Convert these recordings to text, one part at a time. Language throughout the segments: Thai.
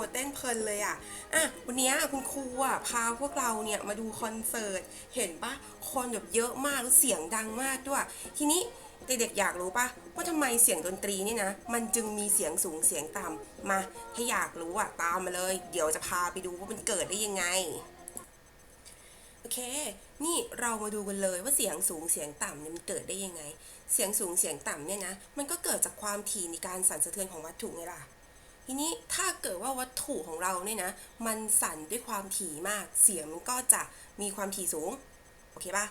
วเต้นเพลินเลยอะอะวันนี้คุณครูอะพาพวกเราเนี่ยมาดูคอนเสิร์ต เห็นปะคนแบบเยอะมากแล้วเสียงดังมากด้วย ทีนี้เด็กๆอยากรู้ปะว่าทำไมเสียงดนตรีนี่นะ มันจึงมีเสียงสูงเสียงต่ำมา ถ้าอยากรู้อะตามมาเลย เดี๋ยวจะพาไปดูว่ามันเกิดได้ยังไงโอเค นี่เรามาดูกันเลยว่าเสียงสูงเสียงต่ำเนี่ยมันเกิดได้ยังไง เสียงสูงเสียงต่ำเนี่ยนะ มันก็เกิดจากความถี่ในการสั่นสะเทือนของวัตถุไงล่ะ ทีนี้ถ้าเกิดว่าวัตถุของเราเนี่ยนะ มันสั่นด้วยความถี่มาก เสียงมันก็จะมีความถี่สูง โอเคปะ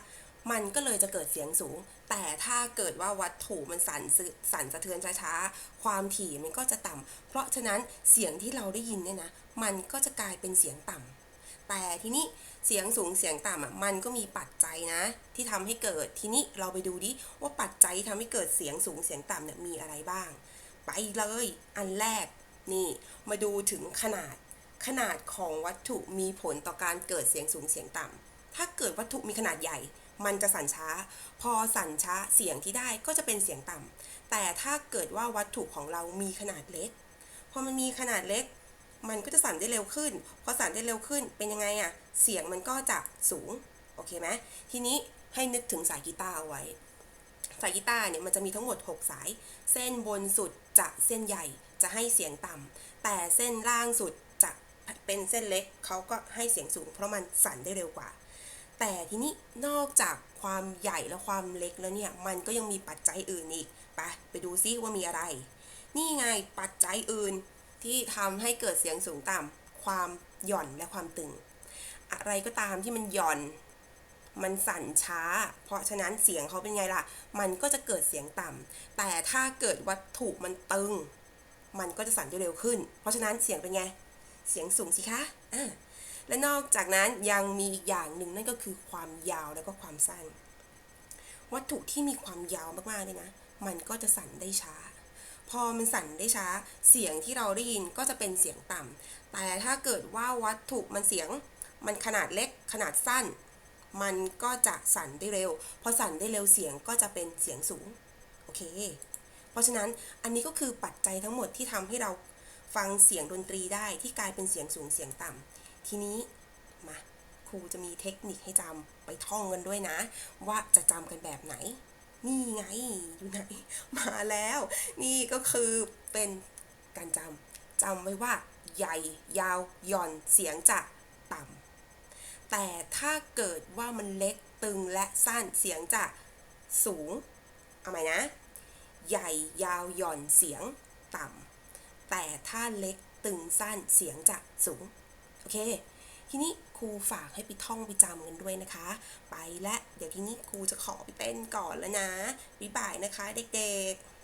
มันก็เลยจะเกิดเสียงสูง แต่ถ้าเกิดว่าวัตถุมันสั่นสะสั่นสะเทือนช้าๆ ความถี่มันก็จะต่ำเพราะฉะนั้นเสียงที่เราได้ยินเนี่ยนะ มันก็จะกลายเป็นเสียงต่ำแต่ทีนี้เสียงสูงเสียงต่ำอะมันก็มีปัจจัยนะ ที่ทำให้เกิด ทีนี้เราไปดูดิว่าปัจจัยที่ทำให้เกิดเสียงสูงเสียงต่ำเนี่ยมีอะไรบ้าง ไปเลย อันแรก นี่มาดูถึงขนาดขนาดของวัตถุมีผลต่อการเกิดเสียงสูงเสียงต่ำถ้าเกิดวัตถุมีขนาดใหญ่ มันจะสั่นช้า พอสั่นช้าเสียงที่ได้ก็จะเป็นเสียงต่ำแต่ถ้าเกิดว่าวัตถุของเรามีขนาดเล็ก พอมันมีขนาดเล็ก มันก็จะสั่นได้เร็วขึ้น พอสั่นได้เร็วขึ้นเป็นยังไงอะเสียงมันก็จะสูงโอเคไหมทีนี้ให้นึกถึงสายกีตาร์เอาไว้ สายกีตาร์เนี่ยมันจะมีทั้งหมด 6 สาย เส้นบนสุด จะเส้นใหญ่จะให้เสียงต่ำแต่เส้นล่างสุดจะเป็นเส้นเล็กเขาก็ให้เสียงสูง เพราะมันสั่นได้เร็วกว่า แต่ทีนี้นอกจากความใหญ่และความเล็กแล้วเนี่ยมันก็ยังมีปัจจัยอื่นอีกไปไปดูซิว่ามีอะไร นี่ไงปัจจัยอื่นที่ทำให้เกิดเสียงสูงต่ำความหย่อนและความตึง อะไรก็ตามที่มันหย่อน มันสั่นช้า เพราะฉะนั้นเสียงเขาเป็นไงล่ะ มันก็จะเกิดเสียงต่ำแต่ถ้าเกิดวัตถุมันตึง มันก็จะสั่นได้เร็วขึ้น เพราะฉะนั้นเสียงเป็นไง เสียงสูงสิคะอ่าและนอกจากนั้นยังมีอีกอย่างหนึ่งนั่นก็คือความยาวแล้วก็ความสั้น วัตถุที่มีความยาวมากๆเนี่ยนะ มันก็จะสั่นได้ช้า พอมันสั่นได้ช้า เสียงที่เราได้ยินก็จะเป็นเสียงต่ำแต่ถ้าเกิดว่าวัตถุมันเสียงมันขนาดเล็กขนาดสั้น มันก็จะสั่นได้เร็ว พอสั่นได้เร็วเสียงก็จะเป็นเสียงสูง โอเค เพราะฉะนั้นอันนี้ก็คือปัจจัยทั้งหมดที่ทำให้เราฟังเสียงดนตรีได้ที่กลายเป็นเสียงสูงเสียงต่ำทีนี้มาครูจะมีเทคนิคให้จำไปท่องกันด้วยนะ ว่าจะจำกันแบบไหน นี่ไงอยู่ไหนมาแล้ว นี่ก็คือเป็นการจำจำไว้ว่า ใหญ่ยาว หย่อนเสียงจะต่ำแต่ ถ้าเกิดว่ามันเล็กตึงและสั้นเสียงจะสูง เอาใหม่นะ ใหญ่ยาวหย่อนเสียงต่ำ แต่ถ้าเล็กตึงสั้นเสียงจะสูง โอเค ทีนี้ครูฝากให้ไปท่องไปจำกันด้วยนะคะ ไปและเดี๋ยวทีนี้ครูจะขอไปเต้นก่อนแล้วนะ บ๊ายบายนะคะเด็กๆ